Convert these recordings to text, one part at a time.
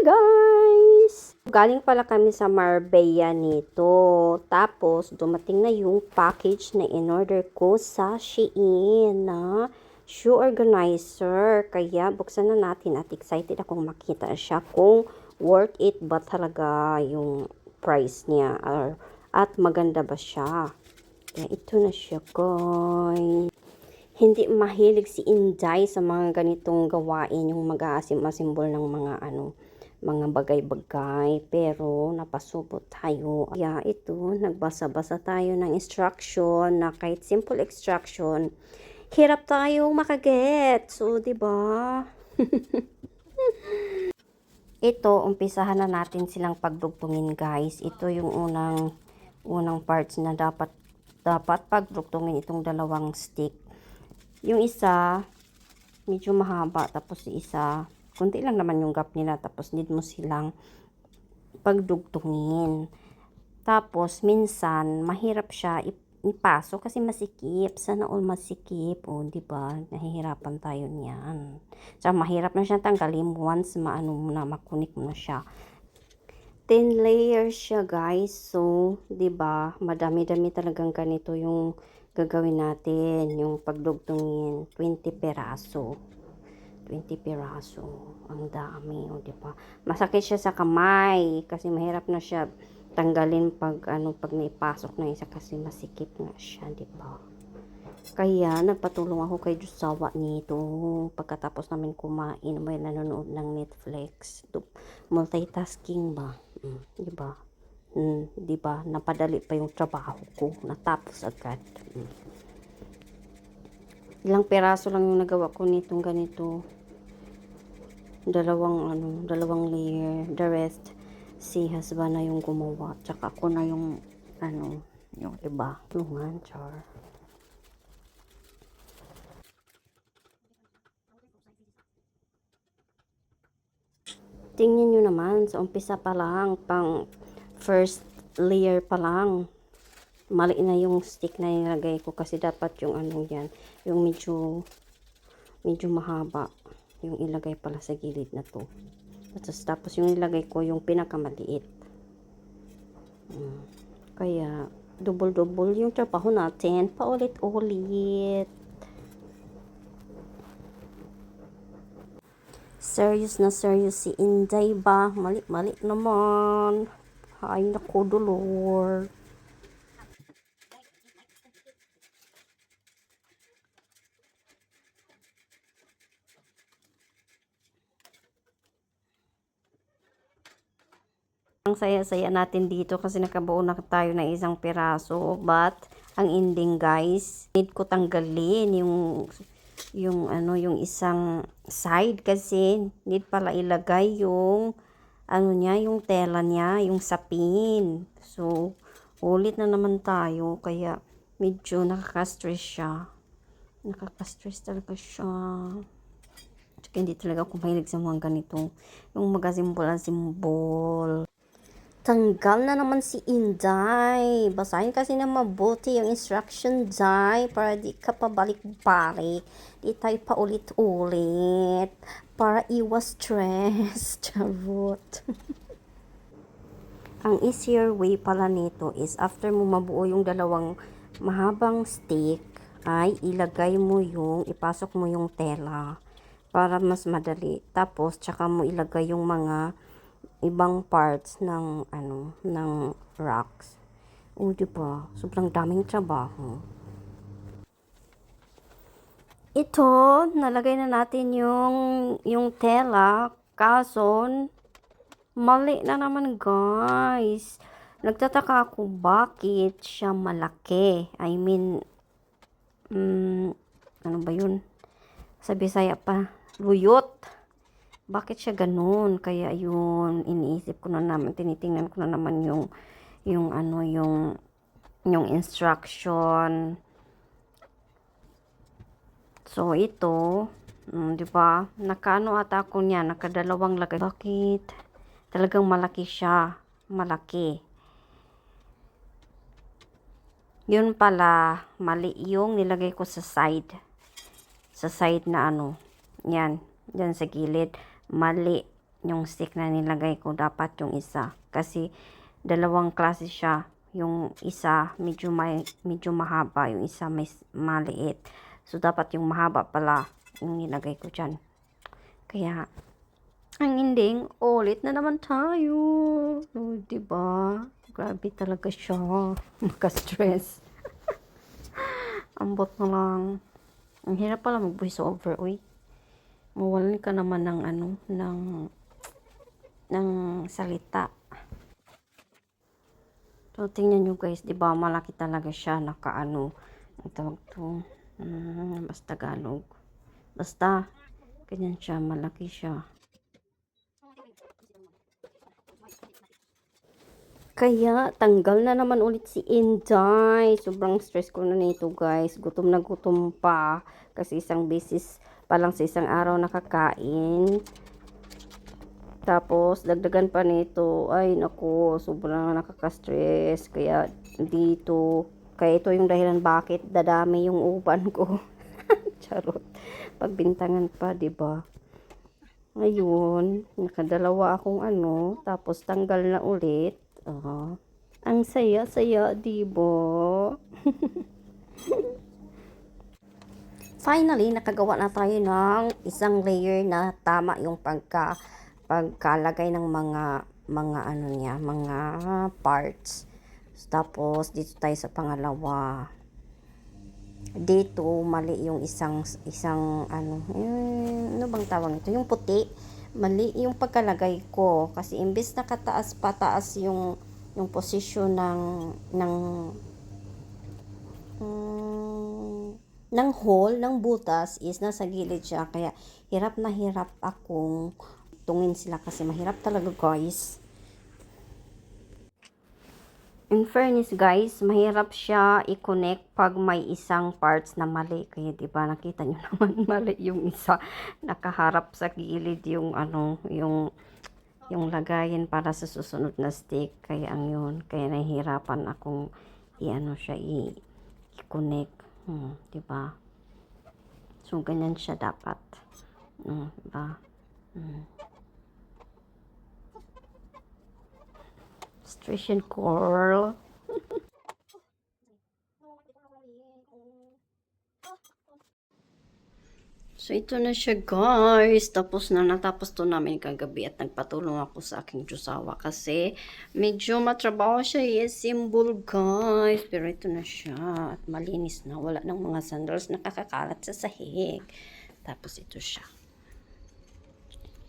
guys! Galing pala kami sa Marbella nito. Tapos, dumating na yung package na in-order ko sa Shein na shoe organizer. Kaya, buksan na natin at excited akong makita siya kung worth it ba talaga yung price niya or, at maganda ba siya. Kaya, ito na siya guys hindi mahilig si Inday sa mga ganitong gawain, yung mag-aasim-asimbol ng mga ano, mga bagay-bagay. Pero napasubot tayo. Kaya ito, nagbasa-basa tayo ng instruction na kahit simple instruction, hirap tayo makaget. So, di ba? ito, umpisahan na natin silang pagdugtungin, guys. Ito yung unang unang parts na dapat dapat pagdugtungin itong dalawang stick. Yung isa, medyo mahaba. Tapos yung isa, kunti lang naman yung gap nila. Tapos need mo silang pagdugtungin. Tapos, minsan, mahirap siya ipasok kasi masikip. Sana all masikip. O, di ba? Nahihirapan tayo niyan. So, mahirap na siya tanggalin once maano mo na, makunik mo na siya. 10 layers siya, guys. So, 'di ba? Madami-dami talagang ganito yung gagawin natin, yung pagdugtungin. 20 peraso. 20 peraso. Ang dami, o 'di ba? Masakit siya sa kamay kasi mahirap na siya tanggalin pag ano pag naipasok na isa kasi masikip na siya, 'di ba? Kaya nagpatulong ako kay Josawa nito pagkatapos namin kumain, may nanonood ng Netflix. Multitasking ba? Mm, 'di ba? Mm, 'di ba? Napadali pa yung trabaho ko, natapos agad. Mm. Ilang peraso lang yung nagawa ko nitong ganito. Dalawang ano, dalawang layer. The rest si husband na yung gumawa. Tsaka ako na yung ano, yung 'di ba? Tulungan, char. Tingnan nyo naman, sa umpisa pa lang, pang first layer pa lang, mali na yung stick na nilagay ko kasi dapat yung ano yan, yung medyo, medyo mahaba, yung ilagay pala sa gilid na to. Tapos, tapos yung nilagay ko yung pinakamaliit. Hmm. Kaya, double-double yung trabaho natin, paulit-ulit. serious na serious si Inday ba? Mali-mali naman. Ay, naku, dolor. Ang saya-saya natin dito kasi nakabuo na tayo ng isang piraso. But, ang ending guys, need ko tanggalin yung yung ano yung isang side kasi need pala ilagay yung ano niya yung tela niya yung sapin. So ulit na naman tayo. Kaya medyo nakaka-stress siya. Nakaka-stress talaga siya. Tsaka hindi talaga ako mahilig sa mga ganito yung magasimbol ang simbol Tanggal na naman si Inday. Basahin kasi na mabuti yung instruction, Day, para di ka pabalik-balik. Di tayo pa ulit-ulit. Para iwas stress. Charot. Ang easier way pala nito is after mo mabuo yung dalawang mahabang stick, ay ilagay mo yung, ipasok mo yung tela para mas madali. Tapos, tsaka mo ilagay yung mga ibang parts ng ano ng rocks. O, di ba? Sobrang daming trabaho. Ito, nalagay na natin yung yung tela. Kaso, mali na naman guys. Nagtataka ako bakit siya malaki. I mean, um, ano ba yun? Sa Bisaya pa, luyot bakit siya ganun? Kaya yun, iniisip ko na naman, tinitingnan ko na naman yung, yung ano, yung, yung instruction. So, ito, um, di ba? Nakaano ata ako niya, nakadalawang lagay. Bakit? Talagang malaki siya. Malaki. Yun pala, mali yung nilagay ko sa side. Sa side na ano. Yan. Yan sa gilid mali yung stick na nilagay ko dapat yung isa. Kasi dalawang klase siya. Yung isa medyo may medyo mahaba yung isa may maliit. So dapat yung mahaba pala yung nilagay ko dyan. Kaya ang ending ulit na naman tayo. Oh, diba? Grabe talaga siya. Maka-stress ambot na lang. Ang hirap pala mag voice over uy mawalan ka naman ng ano ng ng salita so tingnan nyo guys di ba malaki talaga siya nakaano ang tawag to hmm, basta Tagalog basta ganyan siya malaki siya Kaya, tanggal na naman ulit si Inday. Sobrang stress ko na nito, guys. Gutom na gutom pa. Kasi isang beses pa lang sa isang araw nakakain. Tapos, dagdagan pa nito. Ay, naku, sobrang nakaka-stress. Kaya, dito. Kaya ito yung dahilan bakit dadami yung uban ko. Charot. Pagbintangan pa, 'di ba? Ngayon, nakadalawa akong ano, tapos tanggal na ulit. Ah, ang saya-saya, di? Finally, nakagawa na tayo ng isang layer na tama yung pagka pagkalagay ng mga mga ano niya, mga parts. Tapos dito tayo sa pangalawa. Dito mali yung isang isang ano, yung, ano bang tawag nito? Yung puti. Mali yung pagkalagay ko kasi imbes na kataas pataas yung yung posisyon ng ng mm, ng hole ng butas is nasa gilid siya kaya hirap na hirap akong tungin sila kasi mahirap talaga guys In fairness guys, mahirap siya i-connect pag may isang parts na mali. Kaya 'di ba nakita niyo naman mali yung isa nakaharap sa gilid yung ano, yung yung lagayan para sa susunod na stick. Kaya ang yun, kaya nahihirapan akong i-ano siya i-connect. Hmm, 'di ba? So ganyan siya dapat. Hmm, 'di ba? Hmm. Stretch and curl. So, ito na siya guys. Tapos na natapos to namin kagabi at nagpatulong ako sa aking Diyosawa kasi medyo matrabaho siya i-symbol guys. Pero ito na siya at malinis na. Wala ng mga sandals nakakakalat sa sahig. Tapos ito siya.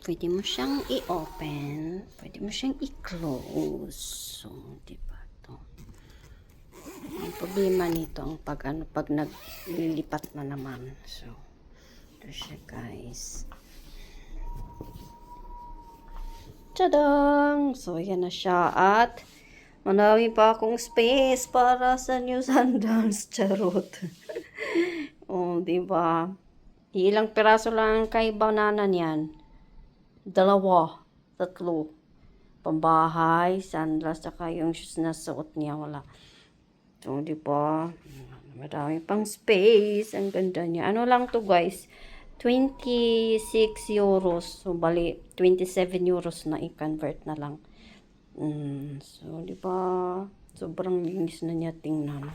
Pwede mo siyang i-open. Pwede mo siyang i-close. So, di ba to? Ang problema nito ang pag ano pag naglilipat na naman. So, ito siya guys. Tadang! So, yan na siya. At, marami pa akong space para sa new sandals. Charot. oh, di ba? Ilang piraso lang kay banana niyan. Dalawa. Tatlo. Pambahay, sandals, saka yung shoes na suot niya. Wala. So, di ba? Marami pang space. Ang ganda niya. Ano lang to guys? 26 euros. So, bali, 27 euros na i-convert na lang. Mm, so, di ba? Sobrang linis na niya tingnan.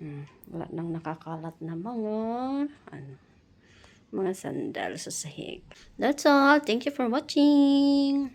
Mm, wala nang nakakalat na mga ano, mga sandal sa sahig. That's all. Thank you for watching.